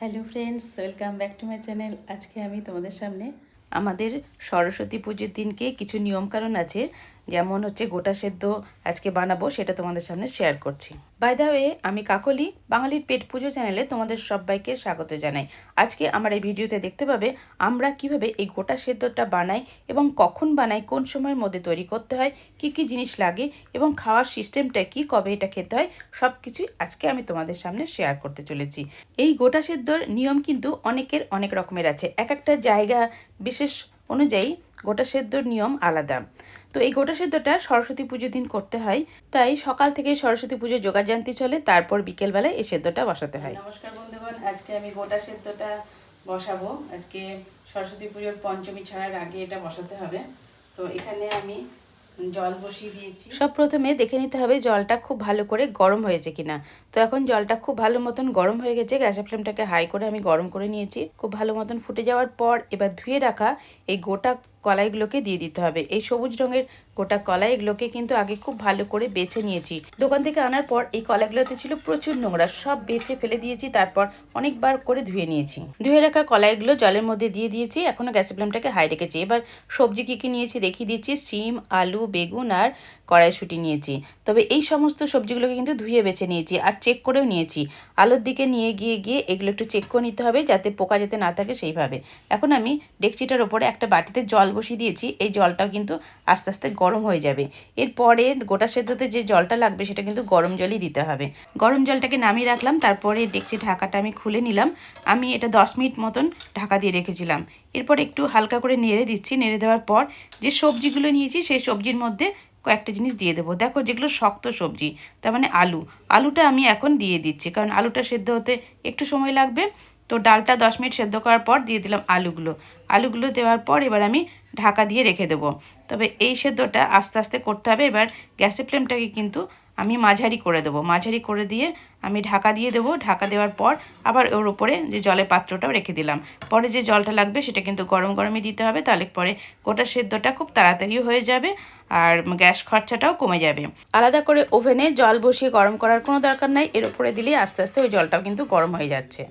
Hello friends, welcome back to my channel. আজকে আমি তোমাদের সামনে আমাদের সরস্বতী পুজোর দিনকে কিছু নিয়মকানুন আছে। যেমন হচ্ছে গোটা সেদ্ধ আজকে বানাবো, সেটা তোমাদের সামনে শেয়ার করছি। বাই দা ওয়ে আমি কাকলি, বাঙালির পেট পুজো চ্যানেলে তোমাদের সবাইকে স্বাগত জানাই। আজকে আমার এই ভিডিওতে দেখতে পাবে আমরা কীভাবে এই গোটা সেদ্ধটা বানাই এবং কখন বানাই, কোন সময়ের মধ্যে তৈরি করতে হয়, কি কি জিনিস লাগে এবং খাওয়ার সিস্টেমটা কি, কবে এটা খেতে হয় সব কিছুই আজকে আমি তোমাদের সামনে শেয়ার করতে চলেছি। এই গোটা সেদ্ধর নিয়ম কিন্তু অনেকের অনেক রকমের আছে। এক একটা জায়গা বিশেষ অনুযায়ী গোটা সেদ্ধর নিয়ম আলাদা। তো এই গোটা সেদ্ধটা সরস্বতী পুজোর দিন করতে হয়। তাই সকাল থেকে সরস্বতী পুজোর যোগাযান্তি চলে তারপর বিকেলবেলায় এই সেদ্ধটা বসাতে হয়। নমস্কার বন্ধুগণ আজকে আমি গোটা সেদ্ধটা বসাবো। আজকে সরস্বতী পুজোর পঞ্চমী ছাড়ার আগে এটা বসাতে হবে। তো এখানে আমি জল বসিয়ে দিয়েছি। সব প্রথমে দেখে নিতে হবে জলটা খুব ভালো করে গরম হয়েছে কিনা। তো এখন জলটা খুব ভালো মতন গরম হয়ে গেছে গ্যাসের ফ্লেমটাকে হাই করে আমি গরম করে নিয়েছি। খুব ভালো মতন ফুটে যাওয়ার পর এবার ধুয়ে রাখা এই গোটা কলাইগুলোকে দিয়ে দিতে হবে। এই সবুজ রঙের গোটা কলাই এগুলোকে কিন্তু আগে খুব ভালো করে বেছে নিয়েছি। দোকান থেকে আনার পর এই কলাইগুলোতে ছিল প্রচুর নোংরা, সব বেছে ফেলে দিয়েছি, তারপর অনেকবার করে ধুয়ে নিয়েছি। ধুয়ে রাখা কলাইগুলো জলের মধ্যে দিয়ে দিয়েছি এখনও গ্যাসের ফ্লেমটাকে হাই রেখেছি। এবার সবজি কী কী নিয়েছি দেখিয়ে দিচ্ছি সিম আলু, বেগুন আর কড়াইশুটি নিয়েছি। তবে এই সমস্ত সবজিগুলোকে কিন্তু ধুয়ে বেছে নিয়েছি আর চেক করেও নিয়েছি। আলুর দিকে নিয়ে গিয়ে গিয়ে এগুলো একটু চেক করে নিতে হবে যাতে পোকা যাতে না থাকে সেইভাবে। এখন আমি ডেকচিটার ওপরে একটা বাটিতে জল বসিয়ে দিয়েছি, এই জলটাও কিন্তু আস্তে আস্তে গরম হয়ে যাবে। এরপরে গোটা সেদ্ধতে যে জলটা লাগবে সেটা কিন্তু গরম জলই দিতে হবে। গরম জলটাকে নামিয়ে রাখলাম, তারপরে ডেকচি ঢাকাটা আমি খুলে নিলাম। আমি এটা দশ মিনিট মতন ঢাকা দিয়ে রেখেছিলাম। এরপর একটু হালকা করে নেড়ে দিচ্ছি। নেড়ে দেওয়ার পর যে সবজিগুলো নিয়েছি সেই সবজির মধ্যে কয়েকটা জিনিস দিয়ে দেবো। দেখো যেগুলো শক্ত সবজি, তার মানে আলু। আলুটা আমি এখন দিয়ে দিচ্ছি, কারণ আলুটা সেদ্ধ হতে একটু সময় লাগবে। তো ডালটা দশ মিনিট সেদ্ধ করার পর দিয়ে দিলাম আলুগুলো। আলুগুলো দেওয়ার পর এবার আমি ঢাকা দিয়ে রেখে দেবো। তবে এই সেদ্ধটা আস্তে আস্তে করতে হবে। এবার গ্যাসের ফ্লেমটাকে কিন্তু আমি মাঝারি করে দেবো। মাঝারি করে দিয়ে আমি ঢাকা দিয়ে দেবো। ঢাকা দেওয়ার পর আবার ওর উপরে যে জলের পাত্রটাও রেখে দিলাম। পরে যে জলটা লাগবে সেটা কিন্তু গরম গরমই দিতে হবে। তাহলে পরে গোটা সেদ্ধটা খুব তাড়াতাড়ি হয়ে যাবে আর গ্যাস খরচাটাও কমে যাবে। আলাদা করে ওভেনে জল বসিয়ে গরম করার কোনো দরকার নাই। এর উপরে দিলেই আস্তে আস্তে ওই জলটাও কিন্তু গরম হয়ে যাচ্ছে।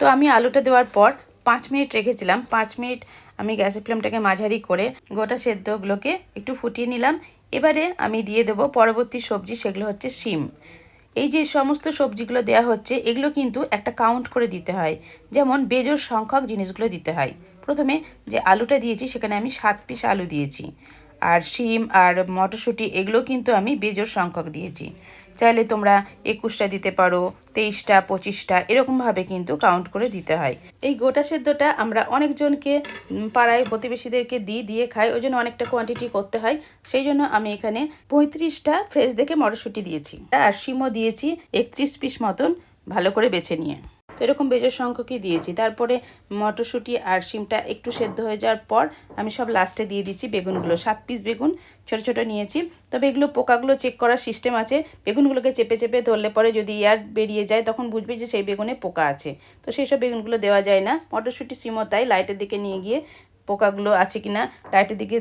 তো আমি আলুটা দেওয়ার পর পাঁচ মিনিট রেখেছিলাম। পাঁচ মিনিট আমি গ্যাসের ফ্লেমটাকে মাঝারি করে গোটা সেদ্ধগুলোকে একটু ফুটিয়ে নিলাম। এবারে আমি দিয়ে দেবো পরবর্তী সবজি, সেগুলো হচ্ছে শিম। এই যে সমস্ত সবজিগুলো দেওয়া হচ্ছে, এগুলো কিন্তু একটা কাউন্ট করে দিতে হয়। যেমন বেজোর সংখ্যক জিনিসগুলো দিতে হয়। প্রথমে যে আলুটা দিয়েছি, সেখানে আমি সাত পিস আলু দিয়েছি। আর শিম আর মটরশুঁটি, এগুলো কিন্তু আমি বেজোর সংখ্যক দিয়েছি। চাইলে তোমরা একুশটা দিতে পারো, তেইশটা, পঁচিশটা, এরকমভাবে কিন্তু কাউন্ট করে দিতে হয়। এই গোটা সেদ্ধটা আমরা অনেকজনকে পাড়ায় প্রতিবেশীদেরকে দিয়ে দিয়ে খাই, ওই জন্য অনেকটা কোয়ান্টিটি করতে হয়। সেই জন্য আমি এখানে পঁয়ত্রিশটা ফ্রেশ দেখে মটরশুঁটি দিয়েছি। আর শিমও দিয়েছি একত্রিশ পিস মতন ভালো করে বেছে নিয়ে। তো এরকম বেজোর সংখ্যকই দিয়েছি। তারপরে মটরশুঁটি আর শিমটা একটু সেদ্ধ হয়ে যাওয়ার পর আমি সব লাস্টে দিয়ে দিচ্ছি বেগুনগুলো। সাত পিস বেগুন ছোটো ছোটো নিয়েছি। তবে এগুলো পোকাগুলো চেক করার সিস্টেম আছে। বেগুনগুলোকে চেপে চেপে ধরলে পরে যদি ইয়ার বেরিয়ে যায় তখন বুঝবে যে সেই বেগুনে পোকা আছে। তো সেই সব বেগুনগুলো দেওয়া যায় না। মটরশুঁটি সিমও তাই লাইটের দিকে নিয়ে গিয়ে পোকাগুলো আছে কিনা লাইটের দিকে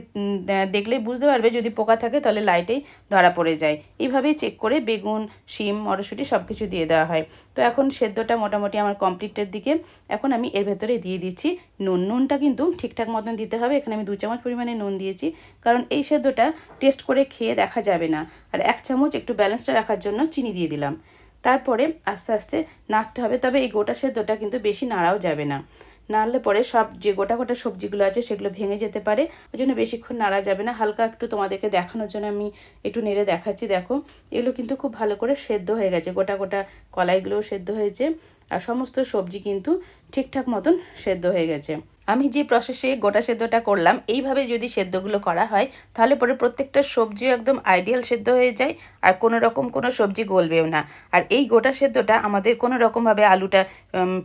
দেখলেই বুঝতে পারবে যদি পোকা থাকে তাহলে লাইটেই ধরা পড়ে যায়। এইভাবেই চেক করে বেগুন, শিম, মটরশুঁটি সব কিছু দিয়ে দেওয়া হয়। তো এখন সেদ্ধটা মোটামুটি আমার কমপ্লিটের দিকে। এখন আমি এর ভেতরে দিয়ে দিচ্ছি নুন। নুনটা কিন্তু ঠিকঠাক মতন দিতে হবে। এখানে আমি দু চামচ পরিমাণে নুন দিয়েছি। কারণ এই সেদ্ধটা টেস্ট করে খেয়ে দেখা যাবে না। আর এক চামচ একটু ব্যালেন্সটা রাখার জন্য চিনি দিয়ে দিলাম। তারপরে আস্তে আস্তে নাড়তে হবে। তবে এই গোটা সেদ্ধটা কিন্তু বেশি নাড়াও যাবে না। নাড়লে পরে সব যে গোটা গোটা সবজিগুলো আছে সেগুলো ভেঙে যেতে পারে। ওই জন্য বেশিক্ষণ নাড়া যাবে না। হালকা একটু তোমাদেরকে দেখানোর জন্য আমি একটু নেড়ে দেখাচ্ছি। দেখো, এগুলো কিন্তু খুব ভালো করে সেদ্ধ হয়ে গেছে। গোটা গোটা কলাইগুলোও সেদ্ধ হয়েছে। আর সমস্ত সবজি কিন্তু ঠিকঠাক মতন সেদ্ধ হয়ে গেছে। আমি যে প্রসেসে গোটা সেদ্ধটা করলাম, এইভাবে যদি সেদ্ধগুলো করা হয়, তাহলে পরে প্রত্যেকটা সবজিও একদম আইডিয়াল সেদ্ধ হয়ে যায়, আর কোনো রকম কোনো সবজি গলবেও না। আর এই গোটা সেদ্ধটা আমাদের কোনো রকমভাবে আলুটা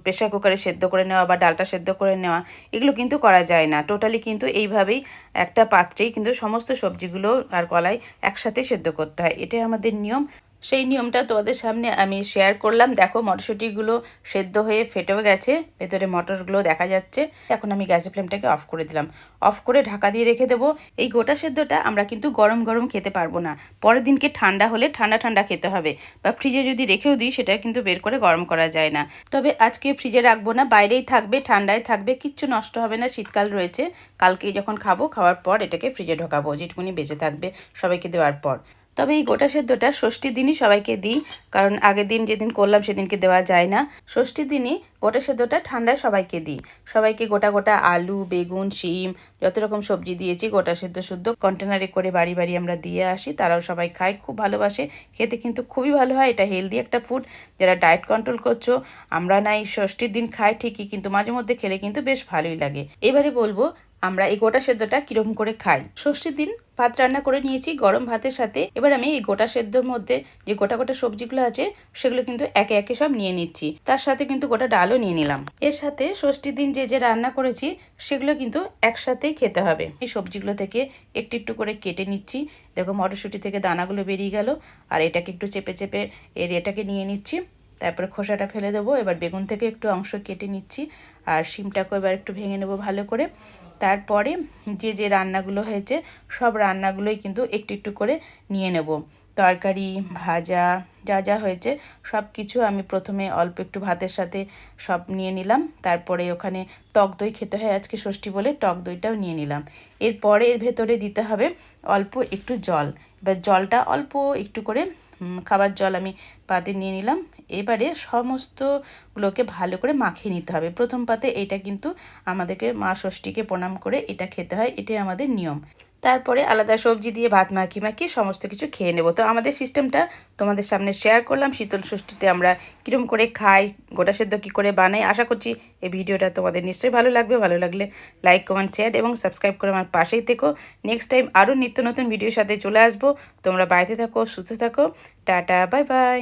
প্রেশার কুকারে সেদ্ধ করে নেওয়া বা ডালটা সেদ্ধ করে নেওয়া, এগুলো কিন্তু করা যায় না। টোটালি কিন্তু এইভাবেই একটা পাত্রেই কিন্তু সমস্ত সবজিগুলো আর কলাই একসাথে সেদ্ধ করতে হয়। এটাই আমাদের নিয়ম। সেই নিয়মটা তোমাদের সামনে আমি শেয়ার করলাম। দেখো, মটরশুঁটিগুলো সেদ্ধ হয়ে ফেটেও গেছে, ভেতরে মটরগুলো দেখা যাচ্ছে। এখন আমি গ্যাসের ফ্লেমটাকে অফ করে দিলাম। অফ করে ঢাকা দিয়ে রেখে দেবো। এই গোটা সেদ্ধটা আমরা কিন্তু গরম গরম খেতে পারব না। পরের দিনকে ঠান্ডা হলে ঠান্ডা ঠান্ডা খেতে হবে। বা ফ্রিজে যদি রেখেও দিই, সেটা কিন্তু বের করে গরম করা যায় না। তবে আজকে ফ্রিজে রাখব না, বাইরেই থাকবে, ঠান্ডায় থাকবে, কিচ্ছু নষ্ট হবে না, শীতকাল রয়েছে। কালকে যখন খাব, খাওয়ার পর এটাকে ফ্রিজে ঢোকাবো যেটুকুনি বেঁচে থাকবে সবাইকে দেওয়ার পর। তবে এই গোটা সেদ্ধটা ষষ্ঠীর দিনই সবাইকে দিই, কারণ আগের দিন যেদিন করলাম সেদিনকে দেওয়া যায় না। ষষ্ঠীর দিনই গোটা সেদ্ধটা ঠান্ডায় সবাইকে দিই। সবাইকে গোটা গোটা আলু, বেগুন, শিম, যত রকম সবজি দিয়েছি গোটা সেদ্ধ শুদ্ধ কন্টেনারে করে বাড়ি বাড়ি আমরা দিয়ে আসি, তারাও সবাই খায়, খুব ভালোবাসে। খেতে কিন্তু খুবই ভালো হয়, এটা হেলদি একটা ফুড যারা ডায়েট কন্ট্রোল করছ, আমরা না এই ষষ্ঠীর দিন খাই ঠিকই, কিন্তু মাঝে মধ্যে খেলে কিন্তু বেশ ভালোই লাগে। এবারে বলব আমরা এই গোটা সেদ্ধটা কীরকম করে খাই? ষষ্ঠীর দিন ভাত রান্না করে নিয়েছি, গরম ভাতের সাথে। এবার আমি এই গোটা সেদ্ধর মধ্যে যে গোটা গোটা সবজিগুলো আছে, সেগুলো কিন্তু একে একে সব নিয়ে নিচ্ছি। তার সাথে কিন্তু গোটা ডালও নিয়ে নিলাম। এর সাথে ষষ্ঠীর দিন যে যে রান্না করেছি, সেগুলো কিন্তু একসাথেই খেতে হবে। এই সবজিগুলো থেকে একটু একটু করে কেটে নিচ্ছি। দেখো, মটরশুঁটি থেকে দানাগুলো বেরিয়ে গেল। আর এটাকে একটু চেপে চেপে এর এটাকে নিয়ে নিচ্ছি। তারপরে খোসাটা ফেলে দেবো। এবার বেগুন থেকে একটু অংশ কেটে নিচ্ছি আর শিমটাকেও এবার একটু ভেঙে নেব ভালো করে। তারপরে যে যে রান্নাগুলো হয়েছে, সব রান্নাগুলোই কিন্তু একটু একটু করে নিয়ে নেব। তরকারি, ভাজা, যা যা হয়েছে, সব কিছু আমি প্রথমে অল্প একটু ভাতের সাথে সব নিয়ে নিলাম। তারপরে ওখানে টক দই খেতে হয় আজকে ষষ্ঠী বলে, টক দইটাও নিয়ে নিলাম। এরপরে এর ভেতরে দিতে হবে অল্প একটু জল। এবার জলটা অল্প একটু করে খাবার জল আমি পাতে নিয়ে নিলাম। এবারে সমস্তগুলোকে ভালো করে মাখিয়ে নিতে হবে। প্রথম পাতে এটা কিন্তু আমাদেরকে মা ষষ্ঠীকে প্রণাম করে এটা খেতে হয়, এটাই আমাদের নিয়ম। তারপরে আলাদা সবজি দিয়ে ভাত মাখি মাখিয়ে সমস্ত কিছু খেয়ে নেব। তো আমাদের সিস্টেমটা তোমাদের সামনে শেয়ার করলাম, শীতল ষষ্ঠীতে আমরা কীরকম করে খাই, গোটা সেদ্ধ কী করে বানাই, আশা করছি এই ভিডিওটা তোমাদের নিশ্চয়ই ভালো লাগবে। ভালো লাগলে লাইক কমেন্ট শেয়ার এবং সাবস্ক্রাইব করে আমার পাশেই থেকো। নেক্সট টাইম আরও নিত্য নতুন ভিডিওর সাথে চলে আসব। তোমরা বাড়িতে থাকো, সুস্থ থাকো। Tata bye bye